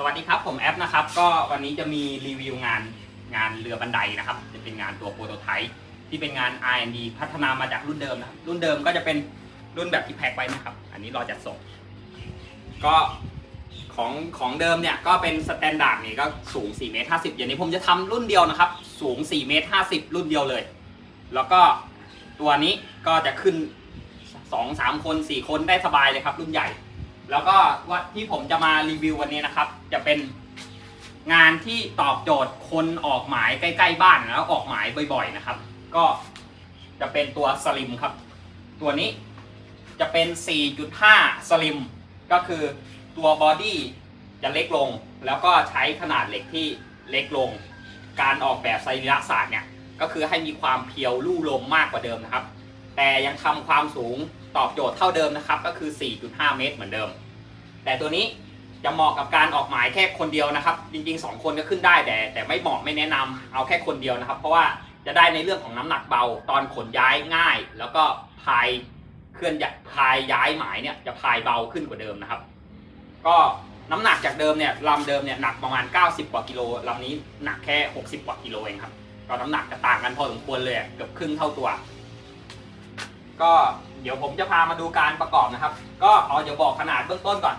สวัสดีครับผมแอปนะครับ ก็วันนี้จะมีรีวิวงานงานเรือบันไดนะครับ จะเป็นงานตัวโปรโตไทป์ที่เป็นงาน R&D พัฒนามาจากรุ่นเดิมนะครับ รุ่นเดิมก็จะเป็นรุ่นแบบที่แพ็คไว้นะครับ อันนี้รอจัดส่ง ก็ของของเดิมเนี่ยก็เป็นสแตนดาร์ดนี่ก็สูง4เมตร50อย่างนี้ผมจะทำรุ่นเดียวนะครับ สูง4เมตร50 รุ่นเดียวเลย แล้วก็ตัวนี้ก็จะขึ้น 2 3 คน 4 คนได้สบายเลยครับ รุ่นใหญ่ แล้วก็ว่าที่ผมจะมารีวิววันนี้นะครับ จะเป็นงานที่ตอบโจทย์คนออกหมายใกล้ ๆ บ้านแล้วออกหมายบ่อย ๆ นะครับ ก็จะเป็นตัวสลิมครับ ตัวนี้จะเป็น 4.5 สลิม ก็คือตัวบอดี้จะเล็กลง แล้วก็ใช้ขนาดเหล็กที่เล็กลง การออกแบบไซริศาสตร์เนี่ย ก็คือให้มีความเพียวลู่ลมมากกว่าเดิมนะครับ แต่ยังทำความสูง ตอบโจทย์เท่าเดิมนะครับ ก็คือ 4.5 เมตรเหมือนเดิม แต่ตัวนี้จะเหมาะกับการออกหมายแค่คนเดียวนะครับ จริงๆ 2 คนก็ขึ้นได้แต่ แต่ไม่เหมาะไม่แนะนำเอาแค่คนเดียวนะครับ เพราะว่าจะได้ในเรื่องของน้ำหนักเบา ตอนขนย้ายง่าย แล้วก็พายเคลื่อนย้ายพายย้ายหมายเนี่ยจะพายเบาขึ้นกว่าเดิมนะครับ ก็น้ำหนักจากเดิมเนี่ยลำเดิมเนี่ยหนักประมาณ 90 กว่ากิโลลำนี้หนักแค่ 60 กว่ากิโลเองครับก็น้ำหนักจะต่างกันพอสมควรเลยเกือบครึ่งเท่าตัว ก็เดี๋ยวผมจะพามาดูการประกอบนะครับ ก็เอาเดี๋ยวบอกขนาดเบื้องต้นก่อน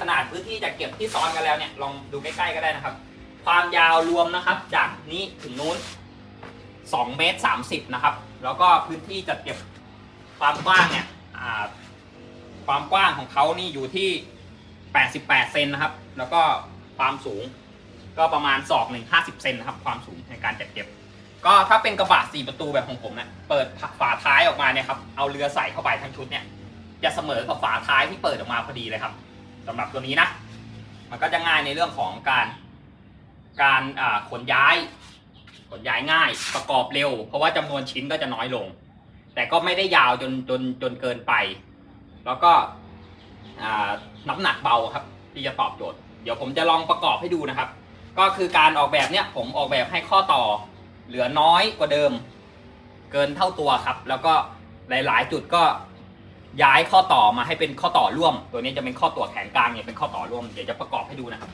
ขนาดพื้นที่จะเก็บที่ซ้อนกันแล้วเนี่ยลองดูใกล้ๆก็ได้นะครับ ความยาวรวมนะครับ จากนี้ถึงนู้น2เมตร30นะครับ แล้วก็พื้นที่จัดเก็บความกว้างเนี่ยความกว้างของเขานี่อยู่ที่ 88 เซนนะครับ แล้วก็ความสูงก็ประมาณศอกหนึ่ง50 เซนนะครับ ความสูงในการจัดเก็บ ก็ถ้าเป็นกระบะสี่ประตูแบบของผมเนี่ยเปิดฝาท้ายออกมาเนี่ยครับเอาเรือใส่เข้าไปทั้งชุดเนี่ยจะเสมอกับฝาท้ายที่เปิดออกมาพอดีเลยครับสำหรับตัวนี้นะ มันก็จะง่ายในเรื่องของการการขนย้าย ขนย้ายง่ายประกอบเร็ว เพราะว่าจำนวนชิ้นก็จะน้อยลง แต่ก็ไม่ได้ยาวจนจนจนเกินไป แล้วก็น้ำหนักเบาครับ ที่จะตอบโจทย์ เดี๋ยวผมจะลองประกอบให้ดูนะครับ ก็คือการออกแบบเนี่ยผมออกแบบให้ข้อต่อ เหลือน้อยกว่าเดิม เกินเท่าตัวครับ แล้วก็หลาย ๆ จุดก็ย้ายข้อต่อมาให้เป็นข้อต่อร่วม ตัวนี้จะเป็นข้อต่อแขนกลางเนี่ยเป็นข้อต่อร่วมเดี๋ยวจะประกอบให้ดูนะครับ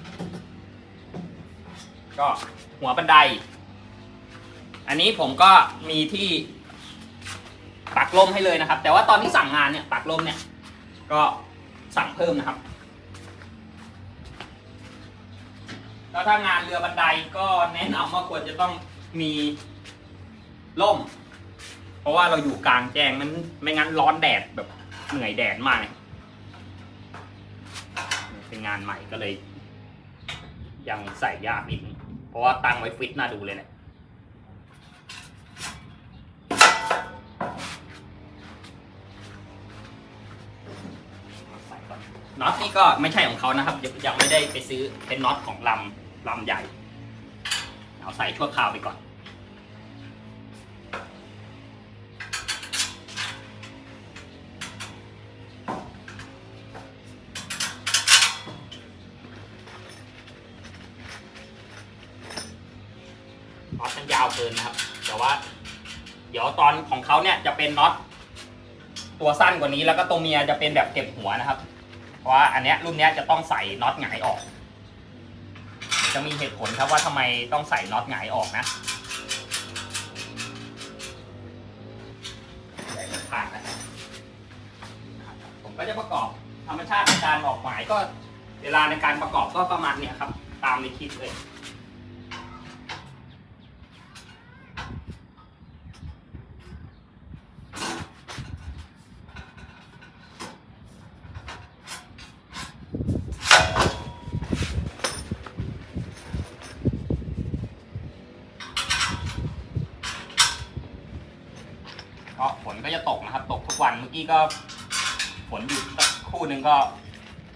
ก็หัวบันได อันนี้ผมก็มีที่ปักลมให้เลยนะครับ แต่ว่าตอนที่สั่งงานเนี่ยปักลมเนี่ย ก็สั่งเพิ่มนะครับแล้วถ้างานเรือบันไดก็แนะนำว่าควรจะต้อง มีร่ม เพราะว่าเราอยู่กลางแจ้งมันไม่งั้นร้อนแดดแบบเหนื่อยแดดมากเป็นงานใหม่ก็เลย ยังใส่ยากนิดเพราะว่าตั้งไว้ฟิตน่าดูเลยแหละใส่ก่อนน็อตนี่ก็ไม่ใช่ของเขานะครับยังไม่ได้ไปซื้อเป็นน็อตของลำลำใหญ่ เอาใส่ชั่วคราวไปก่อน น็อตมันยาวเกินนะครับ แต่ว่า เดี๋ยวตอนของเขาเนี่ยจะเป็นน็อตตัวสั้นกว่านี้แล้วก็ตัวเมียจะเป็นแบบเก็บหัวนะครับ เพราะว่าอันเนี้ยรุ่นเนี้ยจะต้องใส่น็อตหงายออก จะมีเหตุผลครับว่าทำไมต้องใส่น็อตหงายออกนะใส่มันขาดนะครับผมก็จะประกอบธรรมชาติในการออกหมายก็เวลาในการประกอบก็ประมาณเนี้ยครับ ตามในคลิปเลย ก็ฝนก็จะตกนะครับ ตกทุกวันเมื่อกี้ก็ฝนหยุดสักคู่หนึ่งก็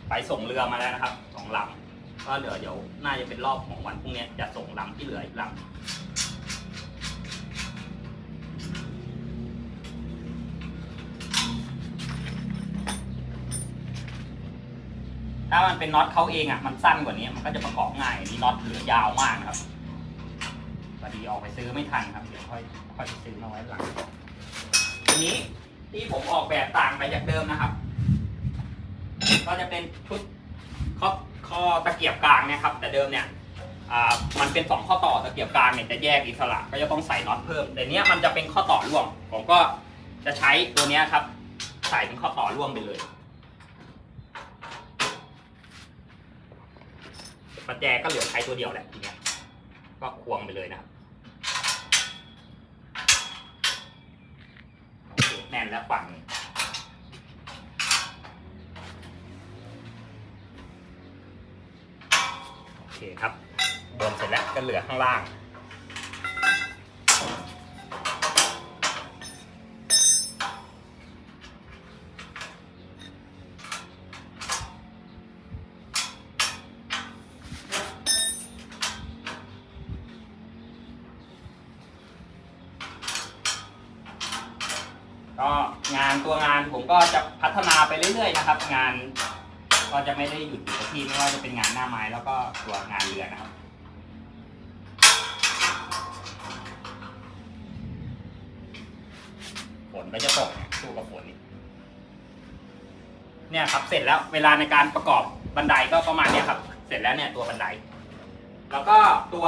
ไปส่งเรือมาแล้วนะครับสองลำก็เหลือเดี๋ยวน่าจะเป็นรอบของวันพรุ่งนี้จะส่งลำที่เหลืออีกลำถ้ามันเป็นน็อตเขาเองอะมันสั้นกว่านี้มันก็จะประกอบง่ายนี่น็อตเหลือยาวมากครับพอดีออกไปซื้อไม่ทันครับเดี๋ยวค่อยค่อยซื้อมาไว้หลัง ทีนี้ที่ผมออกแบบต่างไปจากเดิมนะครับ ก็จะเป็นชุดข้อข้อตะเกียบกลางเนี่ยครับ แต่เดิมเนี่ยมันเป็นสองข้อต่อตะเกียบกลางเนี่ยจะแยกอิสระก็จะต้องใส่น็อตเพิ่ม แต่เนี้ยมันจะเป็นข้อต่อร่วม ผมก็จะใช้ตัวเนี้ยครับ ใส่เป็นข้อต่อร่วมไปเลยประแจก็เหลือใช้ตัวเดียวแหละทีเนี้ยก็ควงไปเลยนะครับโอเค แน่นแล้วฝั่งหนึ่งโอเคครับบนเสร็จแล้วก็เหลือข้างล่าง ก็งานตัวงานผมก็จะพัฒนาไปเรื่อยๆนะครับ งานก็จะไม่ได้หยุดอยู่กับที่ไม่ว่าจะเป็นงานหน้าไม้แล้วก็ตัวงานเรือนะครับฝนก็จะตกสู้กับฝนอีกเนี่ยครับเสร็จแล้วเวลาในการประกอบบันไดก็ประมาณนี้ครับ เสร็จแล้วเนี่ยตัวบันได แล้วก็ตัว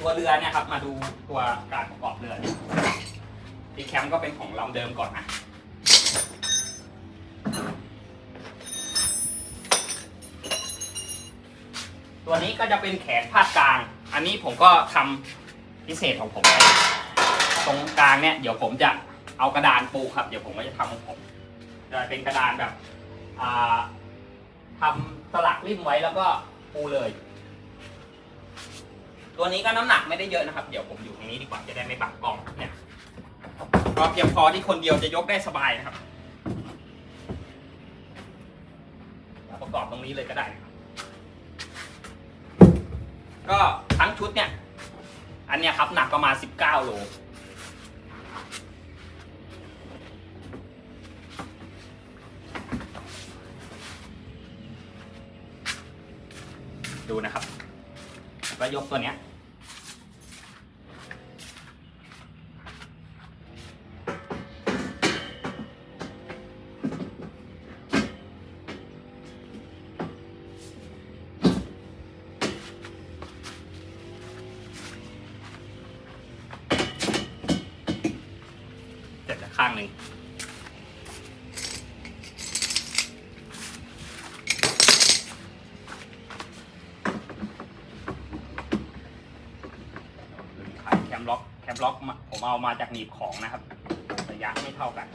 ตัวเรือเนี่ยครับ มาดูตัวการประกอบเรือเนี่ย ที่แคมป์ก็เป็นของลำเดิมก่อนนะตัวนี้ก็จะเป็นแขนพาดกลาง อันนี้ผมก็ทำพิเศษของผมไว้ตรงกลางเนี่ยเดี๋ยวผมจะเอากระดานปูครับ เดี๋ยวผมก็จะทำของผมจะเป็นกระดานแบบอ่าทำสลักริมไว้แล้วก็ปูเลย ตัวนี้ก็น้ำหนักไม่ได้เยอะนะครับ เดี๋ยวผมอยู่ตรงนี้ดีกว่าจะได้ไม่บังกล้องเนี่ย ก็เพียงพอที่คนเดียวจะยกได้สบายนะครับ ประกอบตรงนี้เลยก็ได้ครับก็ทั้งชุดเนี่ย อันเนี้ยครับหนักประมาณ 19 โลดูนะครับ แล้วยกตัวเนี้ย เอามาจากหนีบของนะครับ ระยะไม่เท่ากัน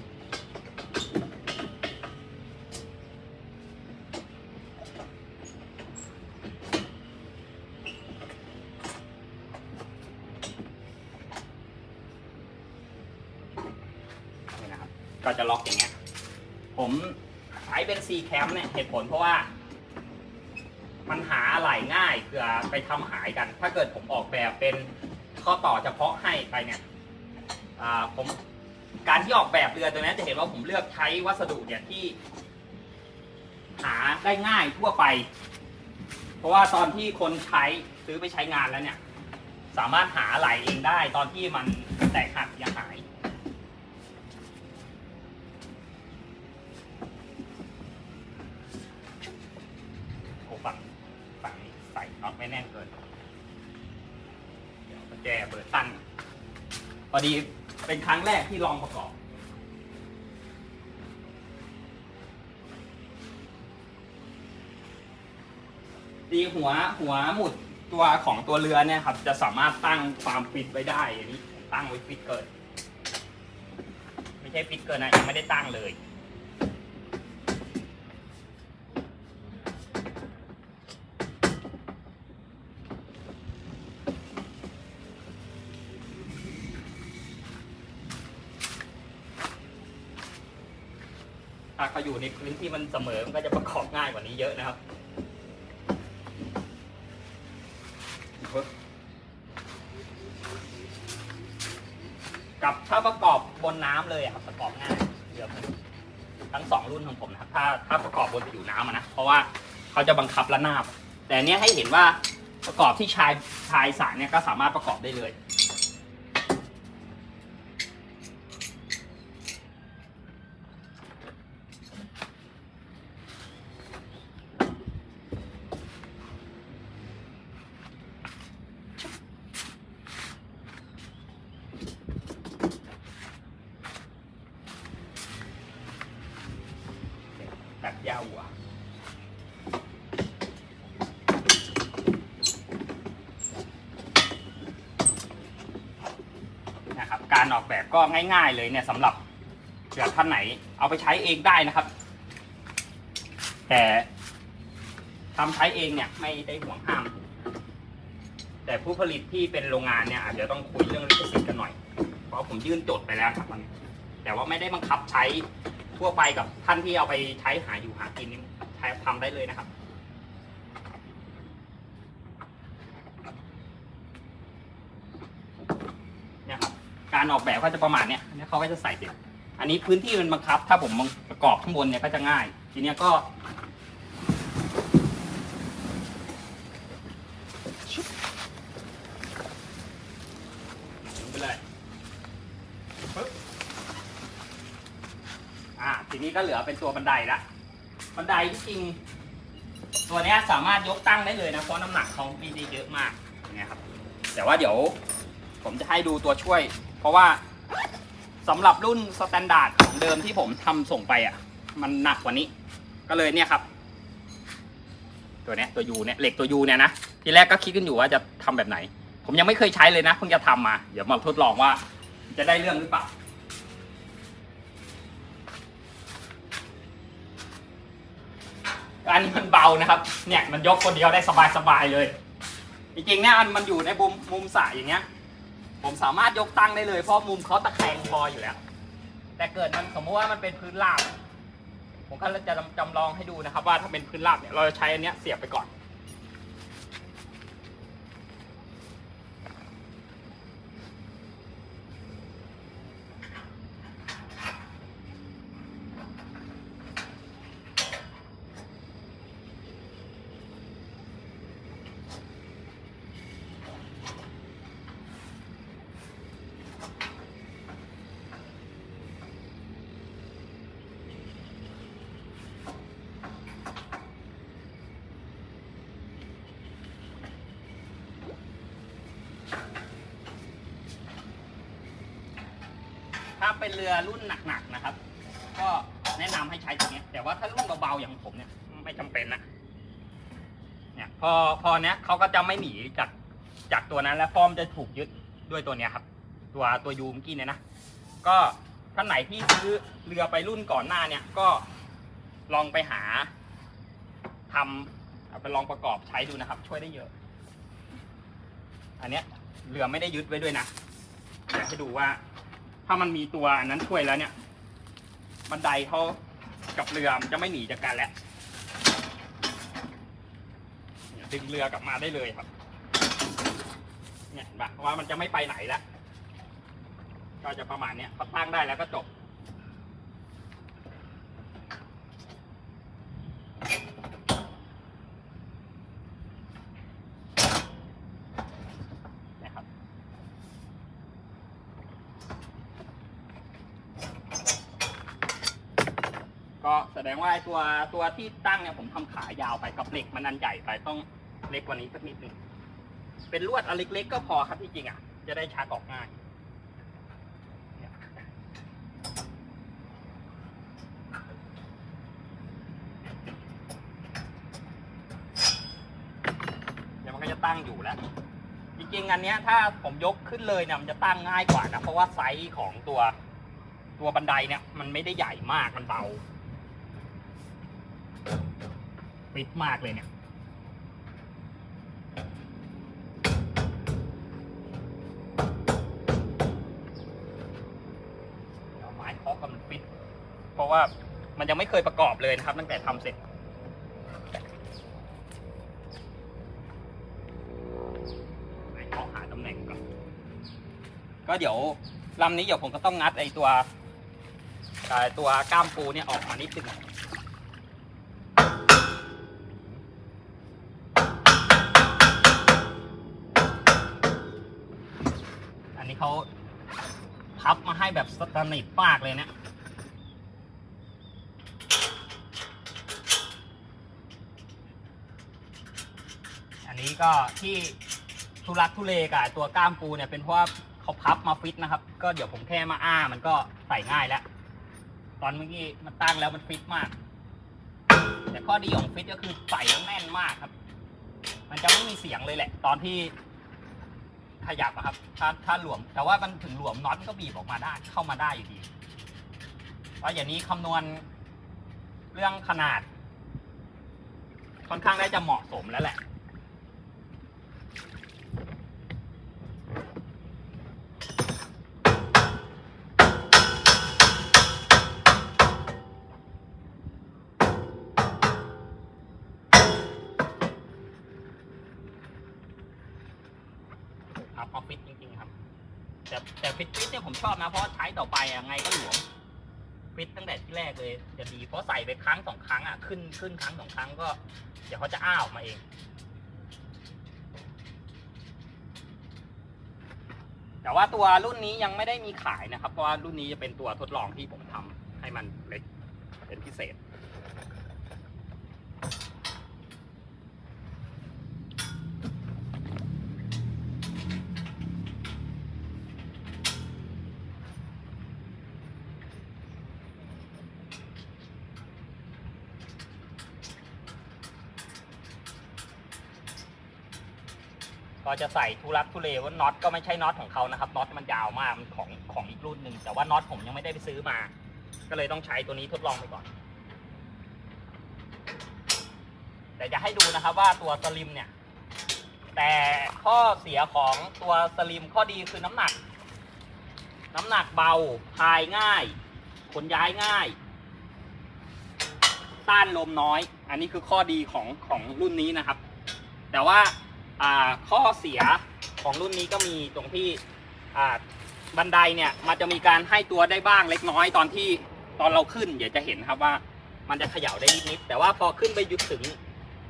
นี่นะครับ ก็จะล็อกอย่างเงี้ย ผมใช้เป็น C cam เนี่ยเหตุผลเพราะว่ามันหาอะไหลง่ายเผื่อไปทำหายกัน ถ้าเกิดผมออกแบบเป็นข้อต่อเฉพาะให้ไปเนี่ย อ่าผมการที่ออกแบบเรือตัวนี้จะเห็นว่าผมเลือกใช้วัสดุเนี่ยที่ หาได้ง่ายทั่วไป เพราะว่าตอนที่คนใช้ซื้อไปใช้งานแล้วเนี่ย สามารถหาไหลเองได้ตอนที่มันแตกหักยังหายโอ้ฝั่งฝั่งนี้ใส่น็อตไม่แน่นเกินเดี๋ยวกุญแจเปิดตั้นพอดี เป็นครั้งแรกที่ลองประกอบ ตีหัวหัวหมุดตัวของตัวเรือเนี่ยครับ จะสามารถตั้งความฟิตไว้ได้อันนี้ตั้งไว้ฟิตเกิน ไม่ใช่ฟิตเกินนะยังไม่ได้ตั้งเลย ถ้าเขาอยู่ในพื้นที่มันเสมอมันก็จะประกอบง่ายกว่านี้เยอะนะครับกับถ้าประกอบบนน้ำเลยครับประกอบง่ายเยอะทั้งสองรุ่นของผมนะครับถ้าถ้าประกอบบนผิวน้ำนะเพราะว่าเขาจะบังคับระนาบ แต่เนี้ยให้เห็นว่าประกอบที่ชายชายสารเนี่ยก็สามารถประกอบได้เลย Jawa. นะครับการออกแบบก็ง่ายๆเลยเนี่ยสำหรับเผื่อท่านไหนเอาไปใช้เองได้นะครับ แต่ทำใช้เองเนี่ยไม่ได้ห่วงห้าม แต่ผู้ผลิตที่เป็นโรงงานเนี่ยอาจจะต้องคุยเรื่องลิขสิทธิ์กันหน่อย เพราะผมยื่นจดไปแล้วครับมันแต่ว่าไม่ได้บังคับใช้ ทั่วไปกับท่านที่เอาไปใช้หาอยู่หากินนี่ใช้ทำได้เลยนะครับ เนี่ยครับ การออกแบบก็จะประมาณเนี้ยเนี่ยเขาก็จะใส่เด็ดอันนี้พื้นที่มันบังคับ ถ้าผมประกอบข้างบนเนี่ยก็จะง่าย ทีเนี้ยก็ชุบลงไปเลยปึ๊บอ่า ทีนี้ ก็เหลือเป็นตัวบันไดละบันไดที่จริง ตัวนี้สามารถยกตั้งได้เลยนะเพราะน้ำหนักเขาไม่ได้เยอะมากเนี่ยครับ แต่ว่าเดี๋ยวผมจะให้ดูตัวช่วย เพราะว่าสำหรับรุ่นสแตนดาร์ดของเดิมที่ผมทำส่งไปอะ มันหนักกว่านี้ ก็เลยเนี่ยครับ ตัวเนี้ยตัวยูเนี่ยเหล็กตัวยูเนี่ยนะทีแรกก็คิดกันอยู่ว่าจะทำแบบไหน ผมยังไม่เคยใช้เลยนะเพิ่งจะทำมา เดี๋ยวมาทดลองว่าจะได้เรื่องหรือเปล่า อันนี้มันเบานะครับ เนี่ยมันยกคนเดียวได้สบายๆเลย จริงๆเนี่ยมันมันอยู่ในมุมมุมสายอย่างเงี้ย ผมสามารถยกตั้งได้เลยเพราะมุมเขาตะแคงพออยู่แล้ว แต่เกิดมันสมมติว่ามันเป็นพื้นราบ ผมก็จะจำลองให้ดูนะครับ ว่าถ้าเป็นพื้นราบเนี่ยเราจะใช้อันเนี้ยเสียบไปก่อน เป็นเรือรุ่นหนักๆนะครับ ก็แนะนำให้ใช้ตัวนี้แต่ว่าถ้ารุ่นเบาๆอย่างผมเนี่ยไม่จำเป็นนะเนี่ยพอพอเนี้ยเขาก็จะไม่หนีจากจากตัวนั้นแล้วฟอร์มจะถูกยึดด้วยตัวเนี้ยครับ ตัวตัวยูเมอกี้เนี่ยนะก็ท่านไหนที่ซื้อเรือไปรุ่นก่อนหน้าเนี่ยก็ลองไปหาทำเอาไปลองประกอบใช้ดูนะครับ ช่วยได้เยอะ อันเนี้ยเรือไม่ได้ยึดไว้ด้วยนะอยากให้ดูว่า ถ้ามันมีตัวอันนั้นช่วยแล้วเนี่ย บันไดเขากับเรือมันจะไม่หนีจากกันแล้วดึงเรือกลับมาได้เลยครับ เนี่ยแบบว่ามันจะไม่ไปไหนแล้ว ก็จะประมาณเนี้ยพอตั้งได้แล้วก็จบ ก็ แสดงว่าไอ้ตัวตัวที่ตั้งเนี่ยผมทำขายาวไปกับเหล็กมันอันใหญ่ไปต้องเล็กกว่านี้สักนิดหนึ่งเป็นลวดอันเล็กๆก็พอครับที่จริงอะ จะได้ชักออกง่ายเนี่ยเดี๋ยวมันก็จะตั้งอยู่แล้ว จริงๆอันเนี้ยถ้าผมยกขึ้นเลยเนี่ยมันจะตั้งง่ายกว่านะเพราะว่าไซส์ของตัวตัวบันไดเนี่ยมันไม่ได้ใหญ่มากมันเบา ฟิตมากเลยเนี่ยเอาไม้เคาะกับมันฟิตเพราะว่ามันยังไม่เคยประกอบเลยนะครับ ตั้งแต่ทำเสร็จเคาะหาตำแหน่งก่อนก็เดี๋ยวลำนี้เดี๋ยวผมก็ต้องงัดไอตัวไอ้ตัวก้ามปูเนี่ยออกมานิดนึง เขาพับมาให้แบบสนิทมากเลยเนะอันนี้ก็ที่ทุลักทุเลกับตัวก้ามปูเนี่ยเป็นเพราะว่าเขาพับมาฟิตนะครับ ก็เดี๋ยวผมแค่มาอ้ามันก็ใส่ง่ายแล้ว ตอนเมื่อกี้มันตั้งแล้วมันฟิตมาก แต่ข้อดีของฟิตก็คือใส่แล้วแน่นมากครับ มันจะไม่มีเสียงเลยแหละ ตอนที่ ขยับอะครับ ถ้าถ้าหลวม แต่ว่ามันถึงหลวมน็อตก็บีบออกมาได้ เข้ามาได้อยู่ดีเพราะอย่างนี้คำนวณเรื่องขนาด ค่อนข้างได้จะเหมาะสมแล้วแหละ แต่ฟิตฟิตเนี่ยผมชอบนะ เพราะใช้ต่อไปอะไงก็หลวมฟิตตั้งแต่ที่แรกเลยจะดีเพราะใส่ไปครั้งสองครั้งอะขึ้นขึ้นครั้งสองครั้งก็ เดี๋ยวเขาจะอ้าออกมาเองแต่ว่าตัวรุ่นนี้ยังไม่ได้มีขายนะครับ เพราะว่ารุ่นนี้จะเป็นตัวทดลองที่ผมทำให้มันเล็กเป็นพิเศษ ก็จะใส่ทุลักทุเลว่าน็อตก็ไม่ใช่น็อตของเขานะครับน็อตมันยาวมากมันของของอีกรุ่นหนึ่งแต่ว่าน็อตผมยังไม่ได้ไปซื้อมา ก็เลยต้องใช้ตัวนี้ทดลองไปก่อน แต่จะให้ดูนะครับว่าตัวสลิมเนี่ย แต่ข้อเสียของตัวสลิมข้อดีคือน้ำหนัก น้ำหนักเบาพายง่ายขนย้ายง่าย ต้านลมน้อย อันนี้คือข้อดีของของรุ่นนี้นะครับ แต่ว่า อ่าข้อเสียของรุ่นนี้ก็มีตรงที่อ่าบันไดเนี่ยมันจะมีการให้ตัวได้บ้างเล็กน้อยตอนที่ตอนเราขึ้นเดี๋ยวจะเห็นครับว่ามันจะเขย่าได้นิดๆแต่ว่าพอขึ้นไปหยุดถึง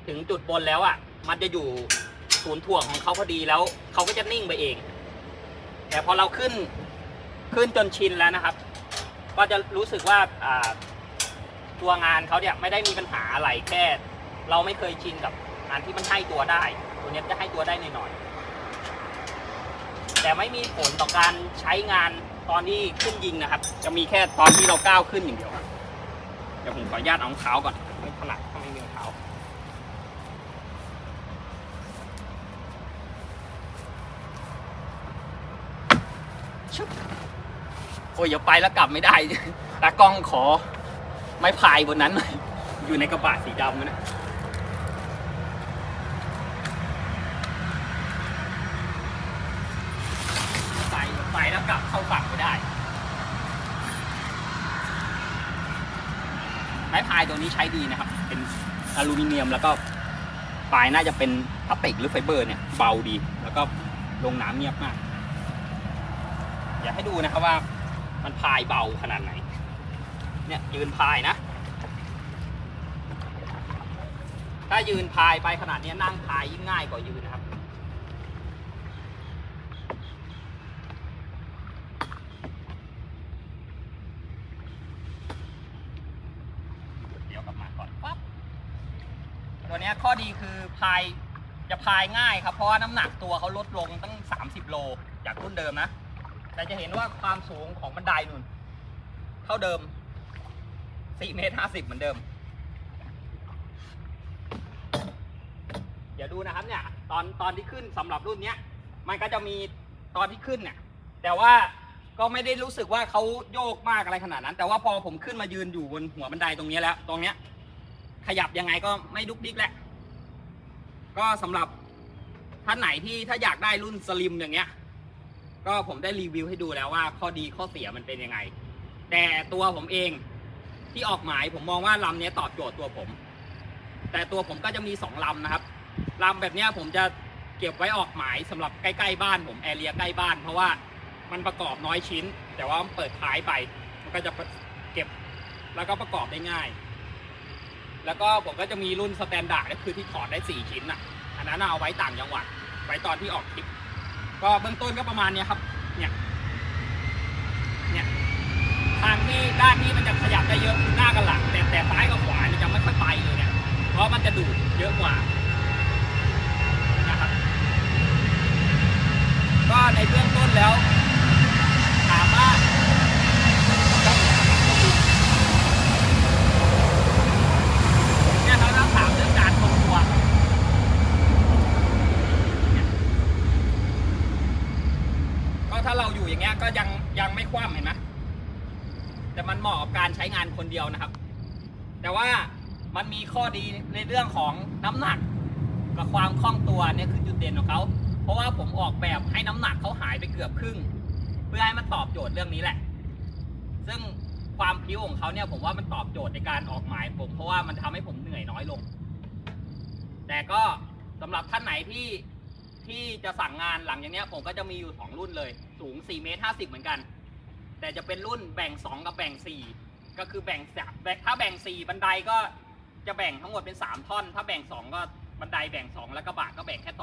ถึงจุดบนแล้วอะ มันจะอยู่ศูนย์ถ่วงของเขาพอดีแล้วเขาก็จะนิ่งไปเอง แต่พอเราขึ้นขึ้นจนชินแล้วนะครับ ก็จะรู้สึกว่าอ่าตัวงานเขาเนี่ยไม่ได้มีปัญหาอะไรแค่ เราไม่เคยชินกับงานที่มันให้ตัวได้ี้ยจะให้ตัวได้หน่อยๆแต่ไม่มีผลต่อการใช้งานตอนที่ขึ้นยิงนะครับ จะมีแค่ตอนที่เราก้าวขึ้นอย่างเดียวครับเดี๋ยวผมขออนุญาตเอารองเท้าก่อนไม่ถนัดถ้าไม่มีรองเท้าชึบโอ้ยอย่าไปแล้วกลับไม่ได้ตากล้องขอไม้พายบนนั้นหน่อยอยู่ในกระบะสีดำนะ ใส่ใส่แล้วกลับเข้าฝั่งไม่ได้ ไม้พาย ตัวนี้ใช้ดีนะครับ เป็นอลูมิเนียมแล้วก็ปลายน่าจะเป็นพลาสติกหรือไฟเบอร์เนี่ยเบาดี แล้วก็ลงน้ำเงียบมาก อยากให้ดูนะครับว่ามันพายเบาขนาดไหน เนี่ยยืนพายนะ ถ้ายืนพายไปขนาดนี้นั่งพายยิ่งง่ายกว่ายืนนะครับ เดี๋ยวกลับมาก่อนปั๊บ ตัวเนี้ยข้อดีคือพายจะพายง่ายครับ เพราะว่าน้ำหนักตัวเขาลดลงตั้ง 30 โล จากรุ่นเดิมนะ แต่จะเห็นว่าความสูงของบันไดนุ่น เท่าเดิม4เมตร50 เหมือนเดิม เดี๋ยวดูนะครับเนี่ย ตอนตอนที่ขึ้นสำหรับรุ่นเนี้ยมันก็จะมีตอนที่ขึ้นเนี่ย แต่ว่าก็ไม่ได้รู้สึกว่าเขาโยกมากอะไรขนาดนั้น แต่ว่าพอผมขึ้นมายืนอยู่บนหัวบันไดตรงนี้แล้ว ตรงเนี้ย ขยับยังไงก็ไม่ดุกดิกแหละ ก็สำหรับท่านไหนที่ถ้าอยากได้รุ่นสลิมอย่างเงี้ย ก็ผมได้รีวิวให้ดูแล้วว่า ข้อดีข้อเสียมันเป็นยังไง แต่ตัวผมเองที่ออกหมายผมมองว่าลำเนี้ยตอบโจทย์ตัวผม แต่ตัวผมก็จะมีสองลำนะครับลำแบบเนี้ยผมจะเก็บไว้ออกหมายสำหรับใกล้ๆบ้านผมแอเรียใกล้บ้าน เพราะว่ามันประกอบน้อยชิ้น แต่ว่าเปิดท้ายไป มันก็จะเก็บแล้วก็ประกอบได้ง่าย แล้วก็ผมก็จะมีรุ่นสแตนดาร์ดก็คือที่ถอดได้สี่ชิ้นอะ อันนั้นเอาไว้ต่างจังหวัด ไว้ตอนที่ออกทริป ก็เบื้องต้นก็ประมาณเนี้ยครับ เนี่ย เนี่ย ทางที่ด้านที่มันจะขยับได้เยอะคือหน้ากับหลัง แต่แต่ซ้ายกับขวาเนี่ยจะไม่ค่อยไปเลยเนี่ย เพราะมันจะดูดเยอะกว่า นะครับ ก็ในเบื้องต้นแล้ว ถามว่าเนี่ยเราต้องถามเรื่องการทรงตัว ท ก็ยังยังไม่คว่ำเห็นไหมแต่มันเหมาะกับการใช้งาน คนเดียวนะครับ แต่ว่ามันมีข้อดีในเรื่องของน้ำหนักกับความคล่องตัวเนี่ยคือจุดเด่นของเขาเพราะว่าผมออกแบบให้น้ำหนักเขาหายไปเกือบครึ่ง เพื่อให้มันตอบโจทย์เรื่องนี้แหละ ซึ่งความพิ้วของเขาเนี่ยผมว่ามันตอบโจทย์ในการออกหมายผม เพราะว่ามันทำให้ผมเหนื่อยน้อยลง แต่ก็สำหรับท่านไหนที่ที่จะสั่งงานหลังอย่างเนี้ยผมก็จะมีอยู่สองรุ่นเลย สูง4เมตร50 เหมือนกัน แต่จะเป็นรุ่นแบ่ง 2 กับแบ่ง 4 ก็คือแบ่งสามแบ่งถ้าแบ่ง4บันไดก็จะแบ่งทั้งหมดเป็น3ท่อน ถ้าแบ่ง2ก็บันไดแบ่ง2แล้วกระบะก็แบ่งแค่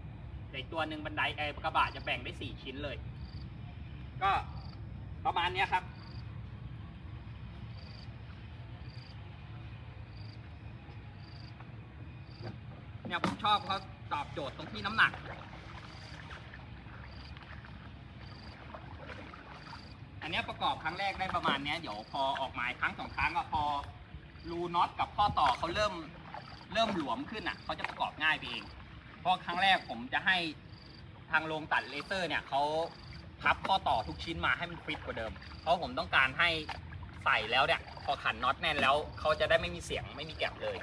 2แต่ตัวหนึ่งบันไดเออกระบะจะแบ่งได้4ชิ้นเลย ก็ประมาณเนี้ยครับเนี่ยผมชอบเขาตอบโจทย์ตรงที่น้ำหนัก อันนี้ประกอบครั้งแรกได้ประมาณเนี้ยเดี๋ยวพอออกหมายครั้งสองครั้งอะพอรูน็อตกับข้อต่อเขาเริ่มเริ่มหลวมขึ้นอะเขาจะประกอบง่ายไปเอง เพราะครั้งแรกผมจะให้ทางโรงตัดเลเซอร์เนี่ยเขาพับข้อต่อทุกชิ้นมาให้มันฟิตกว่าเดิม เพราะผมต้องการให้ใส่แล้วเนี่ยพอขันน็อตแน่นแล้วเขาจะได้ไม่มีเสียงไม่มีแกลบเลย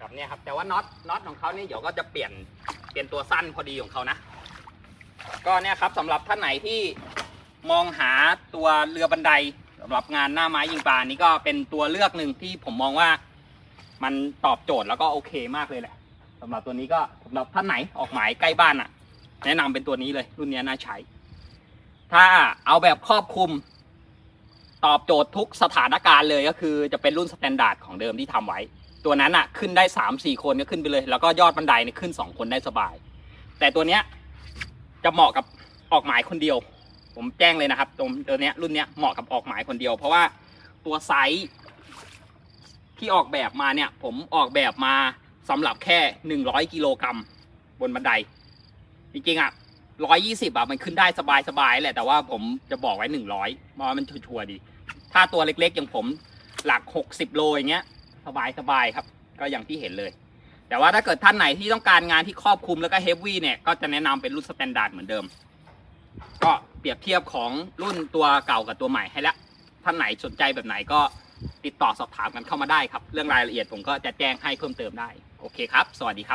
ครับเนี่ยครับแต่ว่าน็อตน็อตของเขาเนี่ยเดี๋ยวก็จะเปลี่ยนเปลี่ยนตัวสั้นพอดีของเขานะ ก็เนี่ยครับสำหรับท่านไหนที่มองหาตัวเรือบันไดสำหรับงานหน้าไม้ยิงปลานี่ก็เป็นตัวเลือกหนึ่งที่ผมมองว่ามันตอบโจทย์แล้วก็โอเคมากเลยแหละสำหรับตัวนี้ก็สำหรับท่านไหนออกหมายใกล้บ้านอะ แนะนำเป็นตัวนี้เลย รุ่นนี้น่าใช้ ถ้าเอาแบบครอบคลุม ตอบโจทย์ทุกสถานการณ์เลยก็คือจะเป็นรุ่นสแตนดาร์ดของเดิมที่ทำไว้ ตัวนั้นอะขึ้นได้สามสี่คนก็ขึ้นไปเลย แล้วก็ยอดบันไดเนี่ยขึ้นสองคนได้สบาย แต่ตัวเนี้ย จะเหมาะกับออกหมายคนเดียว ผมแจ้งเลยนะครับตรงตัวเนี้ยรุ่นเนี้ยเหมาะกับออกหมายคนเดียว เพราะว่าตัวไซส์ที่ออกแบบมาเนี่ย ผมออกแบบมาสำหรับแค่หนึ่งร้อยกิโลกรัมบนบันได จริงๆอะร้อยยี่สิบอะมันขึ้นได้สบายๆแหละแต่ว่าผมจะบอกไว้หนึ่งร้อยเพราะว่ามันชัวร์ดี ถ้าตัวเล็กๆอย่างผมหลักหกสิบโลอย่างเงี้ยสบายสบายครับ ก็อย่างที่เห็นเลย แต่ว่าถ้าเกิดท่านไหนที่ต้องการงานที่ครอบคลุมแล้วก็เฮฟวี่เนี่ยก็จะแนะนำเป็นรุ่นสแตนดาร์ดเหมือนเดิม ก็เปรียบเทียบของรุ่นตัวเก่ากับตัวใหม่ให้แล้วท่านไหนสนใจแบบไหนก็ติดต่อสอบถามกันเข้ามาได้ครับ เรื่องรายละเอียดผมก็จะแจ้งให้เพิ่มเติมได้ โอเคครับ สวัสดีครับ